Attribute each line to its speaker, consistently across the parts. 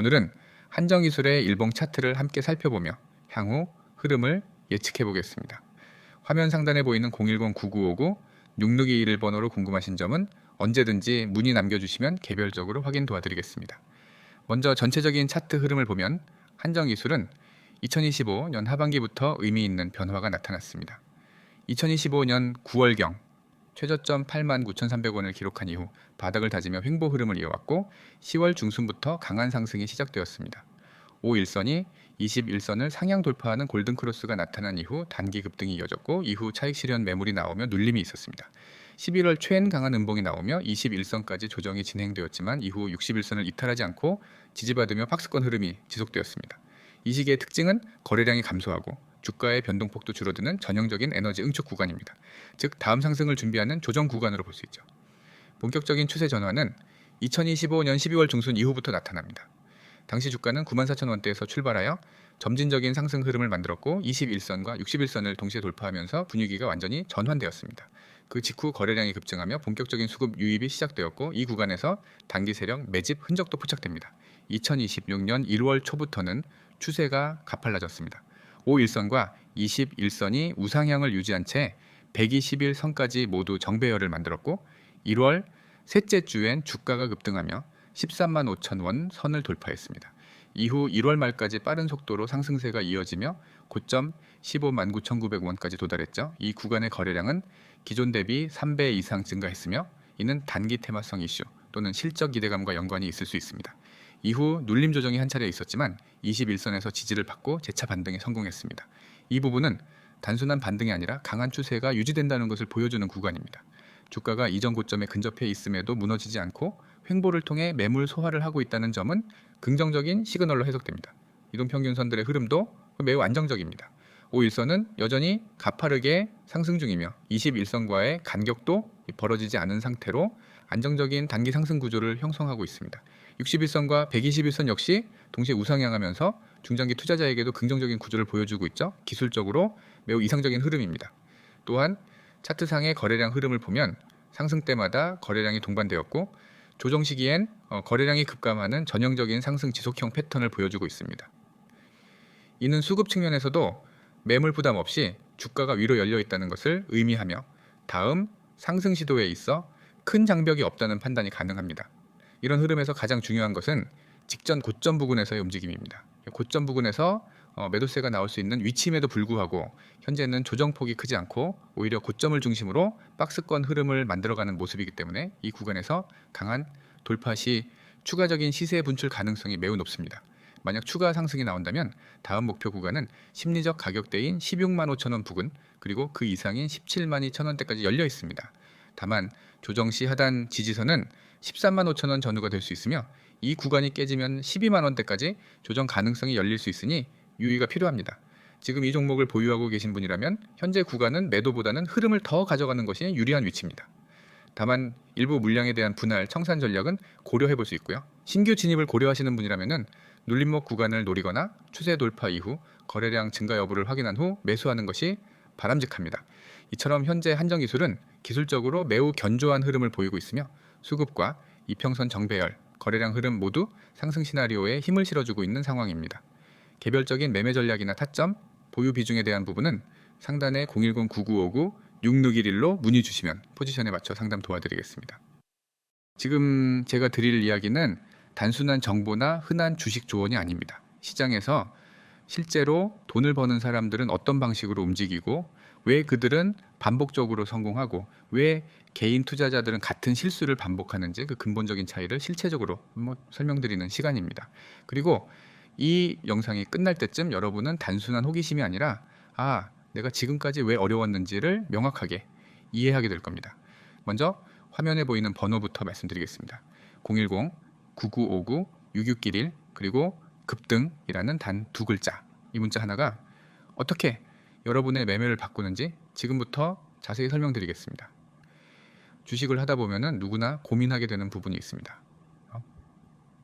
Speaker 1: 오늘은 한정기술의 일봉 차트를 함께 살펴보며 향후 흐름을 예측해 보겠습니다. 화면 상단에 보이는 010-9959-6621 번호로 궁금하신 점은 언제든지 문의 남겨주시면 개별적으로 확인 도와드리겠습니다. 먼저 전체적인 차트 흐름을 보면 한정기술은 2025년 하반기부터 의미 있는 변화가 나타났습니다. 2025년 9월경 최저점 89,300원을 기록한 이후 바닥을 다지며 횡보 흐름을 이어왔고 10월 중순부터 강한 상승이 시작되었습니다. 5일선이 21선을 상향 돌파하는 골든 크로스가 나타난 이후 단기 급등이 이어졌고 이후 차익 실현 매물이 나오며 눌림이 있었습니다. 11월 최엔 강한 음봉이 나오며 21선까지 조정이 진행되었지만 이후 61선을 이탈하지 않고 지지받으며 박스권 흐름이 지속되었습니다. 이 시기의 특징은 거래량이 감소하고 주가의 변동폭도 줄어드는 전형적인 에너지 응축 구간입니다. 즉 다음 상승을 준비하는 조정 구간으로 볼 수 있죠. 본격적인 추세 전환은 2025년 12월 중순 이후부터 나타납니다. 당시 주가는 94,000원대에서 출발하여 점진적인 상승 흐름을 만들었고 21선과 61선을 동시에 돌파하면서 분위기가 완전히 전환되었습니다. 그 직후 거래량이 급증하며 본격적인 수급 유입이 시작되었고 이 구간에서 단기 세력 매집 흔적도 포착됩니다. 2026년 1월 초부터는 추세가 가팔라졌습니다. 5일선과 21선이 우상향을 유지한 채 121선까지 모두 정배열을 만들었고 1월 셋째 주엔 주가가 급등하며 13만 5천 원 선을 돌파했습니다. 이후 1월 말까지 빠른 속도로 상승세가 이어지며 고점 15만 9,900원까지 도달했죠. 이 구간의 거래량은 기존 대비 3배 이상 증가했으며 이는 단기 테마성 이슈 또는 실적 기대감과 연관이 있을 수 있습니다. 이후 눌림 조정이 한 차례 있었지만 21선에서 지지를 받고 재차 반등에 성공했습니다. 이 부분은 단순한 반등이 아니라 강한 추세가 유지된다는 것을 보여주는 구간입니다. 주가가 이전 고점에 근접해 있음에도 무너지지 않고 횡보를 통해 매물 소화를 하고 있다는 점은 긍정적인 시그널로 해석됩니다. 이동평균선들의 흐름도 매우 안정적입니다. 5일선은 여전히 가파르게 상승 중이며 21선과의 간격도 벌어지지 않은 상태로 안정적인 단기 상승 구조를 형성하고 있습니다. 61선과 121선 역시 동시에 우상향하면서 중장기 투자자에게도 긍정적인 구조를 보여주고 있죠. 기술적으로 매우 이상적인 흐름입니다. 또한 차트상의 거래량 흐름을 보면 상승 때마다 거래량이 동반되었고 조정 시기엔 어, 거래량이 급감하는 전형적인 상승 지속형 패턴을 보여주고 있습니다. 이는 수급 측면에서도 매물 부담 없이 주가가 위로 열려 있다는 것을 의미하며 다음 상승 시도에 있어 큰 장벽이 없다는 판단이 가능합니다. 이런 흐름에서 가장 중요한 것은 직전 고점 부근에서의 움직임입니다. 고점 부근에서 어, 매도세가 나올 수 있는 위치임에도 불구하고 현재는 조정폭이 크지 않고 오히려 고점을 중심으로 박스권 흐름을 만들어가는 모습이기 때문에 이 구간에서 강한 돌파 시 추가적인 시세 분출 가능성이 매우 높습니다. 만약 추가 상승이 나온다면 다음 목표 구간은 심리적 가격대인 16만 5천 원 부근 그리고 그 이상인 17만 2천 원대까지 열려 있습니다. 다만 조정 시 하단 지지선은 13만 5천 원 전후가 될 수 있으며 이 구간이 깨지면 12만 원대까지 조정 가능성이 열릴 수 있으니 유의가 필요합니다. 지금 이 종목을 보유하고 계신 분이라면 현재 구간은 매도보다는 흐름을 더 가져가는 것이 유리한 위치입니다. 다만 일부 물량에 대한 분할 청산 전략은 고려해 볼 수 있고요. 신규 진입을 고려하시는 분이라면은 눌림목 구간을 노리거나 추세 돌파 이후 거래량 증가 여부를 확인한 후 매수하는 것이 바람직합니다. 이처럼 현재 한정 기술은 기술적으로 매우 견조한 흐름을 보이고 있으며 수급과 이평선 정배열, 거래량 흐름 모두 상승 시나리오에 힘을 실어주고 있는 상황입니다. 개별적인 매매 전략이나 타점, 보유 비중에 대한 부분은 상단에 010-9959-6611로 문의 주시면 포지션에 맞춰 상담 도와드리겠습니다. 지금 제가 드릴 이야기는 단순한 정보나 흔한 주식 조언이 아닙니다. 시장에서 실제로 돈을 버는 사람들은 어떤 방식으로 움직이고 왜 그들은 반복적으로 성공하고 왜 개인 투자자들은 같은 실수를 반복하는지 그 근본적인 차이를 실체적으로 뭐 설명드리는 시간입니다. 그리고 이 영상이 끝날 때쯤 여러분은 단순한 호기심이 아니라 아, 내가 지금까지 왜 어려웠는지를 명확하게 이해하게 될 겁니다. 먼저 화면에 보이는 번호부터 말씀드리겠습니다. 010-9959-6611 그리고 급등이라는 단 두 글자. 이 문자 하나가 어떻게 여러분의 매매를 바꾸는지 지금부터 자세히 설명드리겠습니다. 주식을 하다 보면은 누구나 고민하게 되는 부분이 있습니다. 어?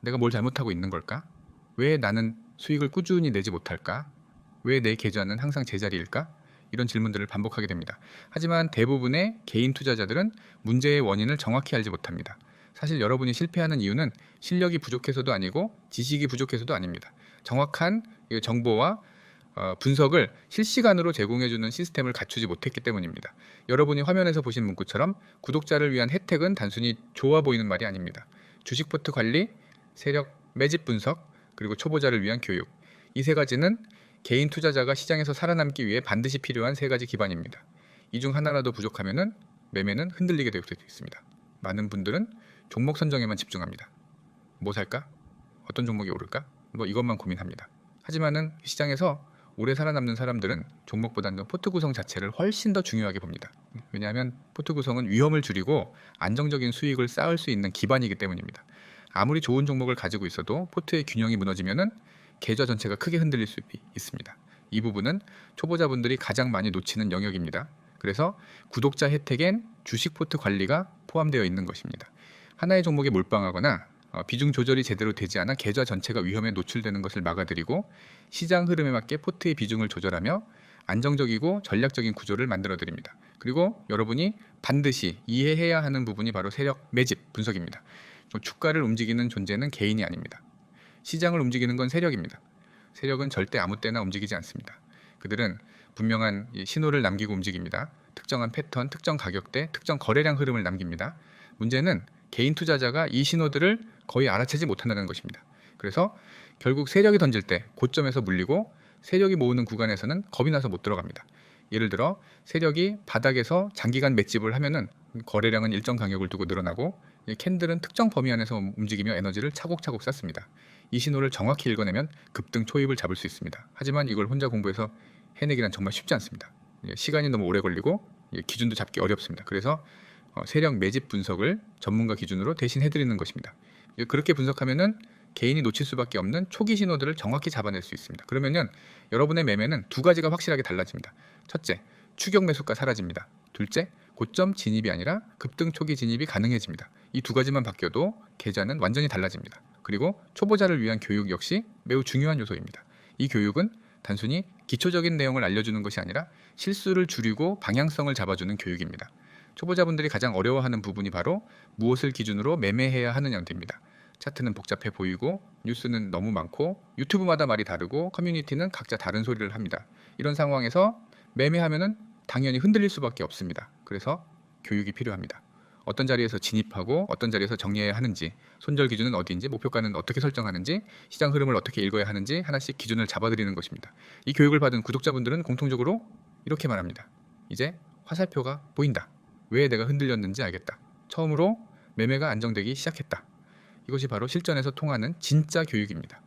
Speaker 1: 내가 뭘 잘못하고 있는 걸까? 왜 나는 수익을 꾸준히 내지 못할까? 왜 내 계좌는 항상 제자리일까? 이런 질문들을 반복하게 됩니다. 하지만 대부분의 개인 투자자들은 문제의 원인을 정확히 알지 못합니다. 사실 여러분이 실패하는 이유는 실력이 부족해서도 아니고 지식이 부족해서도 아닙니다. 정확한 이 정보와 어, 분석을 실시간으로 제공해주는 시스템을 갖추지 못했기 때문입니다. 여러분이 화면에서 보신 문구처럼 구독자를 위한 혜택은 단순히 좋아 보이는 말이 아닙니다. 주식 포트 관리, 세력 매집 분석, 그리고 초보자를 위한 교육. 이 세 가지는 개인 투자자가 시장에서 살아남기 위해 반드시 필요한 세 가지 기반입니다. 이 중 하나라도 부족하면은 매매는 흔들리게 될 수도 있습니다. 많은 분들은 종목 선정에만 집중합니다. 뭐 살까? 어떤 종목이 오를까? 뭐 이것만 고민합니다. 하지만은 시장에서 오래 살아남는 사람들은 종목보다는 포트 구성 자체를 훨씬 더 중요하게 봅니다. 왜냐하면 포트 구성은 위험을 줄이고 안정적인 수익을 쌓을 수 있는 기반이기 때문입니다. 아무리 좋은 종목을 가지고 있어도 포트의 균형이 무너지면은 계좌 전체가 크게 흔들릴 수 있습니다. 이 부분은 초보자분들이 가장 많이 놓치는 영역입니다. 그래서 구독자 혜택엔 주식 포트 관리가 포함되어 있는 것입니다. 하나의 종목에 몰빵하거나 어, 비중 조절이 제대로 되지 않아 계좌 전체가 위험에 노출되는 것을 막아드리고 시장 흐름에 맞게 포트의 비중을 조절하며 안정적이고 전략적인 구조를 만들어 드립니다. 그리고 여러분이 반드시 이해해야 하는 부분이 바로 세력 매집 분석입니다. 주가를 움직이는 존재는 개인이 아닙니다. 시장을 움직이는 건 세력입니다. 세력은 절대 아무 때나 움직이지 않습니다. 그들은 분명한 이 신호를 남기고 움직입니다. 특정한 패턴, 특정 가격대, 특정 거래량 흐름을 남깁니다. 문제는 개인 투자자가 이 신호들을 거의 알아채지 못한다는 것입니다. 그래서 결국 세력이 던질 때 고점에서 물리고 세력이 모으는 구간에서는 겁이 나서 못 들어갑니다. 예를 들어 세력이 바닥에서 장기간 맷집을 하면은 거래량은 일정 간격을 두고 늘어나고 이 캔들은 특정 범위 안에서 움직이며 에너지를 차곡차곡 쌓습니다. 이 신호를 정확히 읽어내면 급등 초입을 잡을 수 있습니다. 하지만 이걸 혼자 공부해서 해내기란 정말 쉽지 않습니다. 예, 시간이 너무 오래 걸리고 예, 기준도 잡기 어렵습니다. 그래서 어, 세력 매집 분석을 전문가 기준으로 대신 해드리는 것입니다. 예, 그렇게 분석하면은 개인이 놓칠 수밖에 없는 초기 신호들을 정확히 잡아낼 수 있습니다. 그러면은 여러분의 매매는 두 가지가 확실하게 달라집니다. 첫째, 추격 매수가 사라집니다. 둘째, 고점 진입이 아니라 급등 초기 진입이 가능해집니다. 이 두 가지만 바뀌어도 계좌는 완전히 달라집니다. 그리고 초보자를 위한 교육 역시 매우 중요한 요소입니다. 이 교육은 단순히 기초적인 내용을 알려주는 것이 아니라 실수를 줄이고 방향성을 잡아주는 교육입니다. 초보자분들이 가장 어려워하는 부분이 바로 무엇을 기준으로 매매해야 하느냐입니다. 차트는 복잡해 보이고 뉴스는 너무 많고 유튜브마다 말이 다르고 커뮤니티는 각자 다른 소리를 합니다. 이런 상황에서 매매하면은 당연히 흔들릴 수밖에 없습니다. 그래서 교육이 필요합니다. 어떤 자리에서 진입하고 어떤 자리에서 정리해야 하는지, 손절 기준은 어디인지, 목표가는 어떻게 설정하는지, 시장 흐름을 어떻게 읽어야 하는지 하나씩 기준을 잡아드리는 것입니다. 이 교육을 받은 구독자분들은 공통적으로 이렇게 말합니다. 이제 화살표가 보인다. 왜 내가 흔들렸는지 알겠다. 처음으로 매매가 안정되기 시작했다. 이것이 바로 실전에서 통하는 진짜 교육입니다.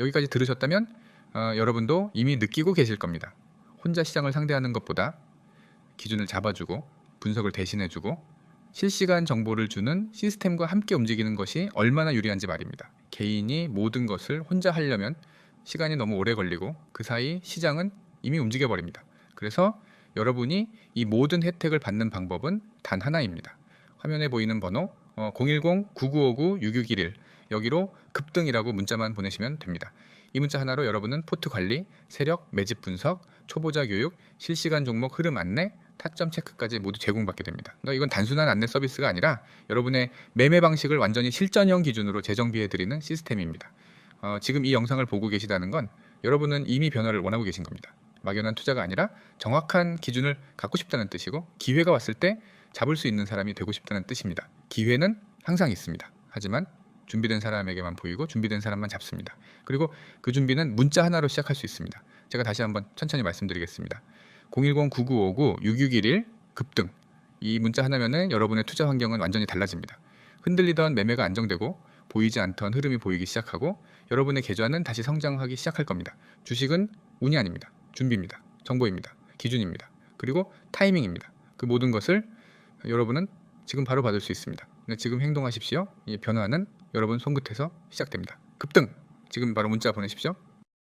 Speaker 1: 여기까지 들으셨다면 어, 여러분도 이미 느끼고 계실 겁니다. 혼자 시장을 상대하는 것보다 기준을 잡아주고 분석을 대신해주고 실시간 정보를 주는 시스템과 함께 움직이는 것이 얼마나 유리한지 말입니다. 개인이 모든 것을 혼자 하려면 시간이 너무 오래 걸리고 그 사이 시장은 이미 움직여 버립니다. 그래서 여러분이 이 모든 혜택을 받는 방법은 단 하나입니다. 화면에 보이는 번호 어, 010-9959-6611 여기로 급등이라고 문자만 보내시면 됩니다. 이 문자 하나로 여러분은 포트 관리, 세력, 매집 분석, 초보자 교육, 실시간 종목 흐름 안내, 타점 체크까지 모두 제공받게 됩니다. 그러니까 이건 단순한 안내 서비스가 아니라 여러분의 매매 방식을 완전히 실전형 기준으로 재정비해 드리는 시스템입니다. 어, 지금 이 영상을 보고 계시다는 건 여러분은 이미 변화를 원하고 계신 겁니다. 막연한 투자가 아니라 정확한 기준을 갖고 싶다는 뜻이고 기회가 왔을 때 잡을 수 있는 사람이 되고 싶다는 뜻입니다. 기회는 항상 있습니다. 하지만 준비된 사람에게만 보이고 준비된 사람만 잡습니다. 그리고 그 준비는 문자 하나로 시작할 수 있습니다. 제가 다시 한번 천천히 말씀드리겠습니다. 010-9959-6611 급등 이 문자 하나면은 여러분의 투자 환경은 완전히 달라집니다. 흔들리던 매매가 안정되고 보이지 않던 흐름이 보이기 시작하고 여러분의 계좌는 다시 성장하기 시작할 겁니다. 주식은 운이 아닙니다. 준비입니다. 정보입니다. 기준입니다. 그리고 타이밍입니다. 그 모든 것을 여러분은 지금 바로 받을 수 있습니다. 지금 행동하십시오. 이 변화는 여러분 손끝에서 시작됩니다. 급등! 지금 바로 문자 보내십시오.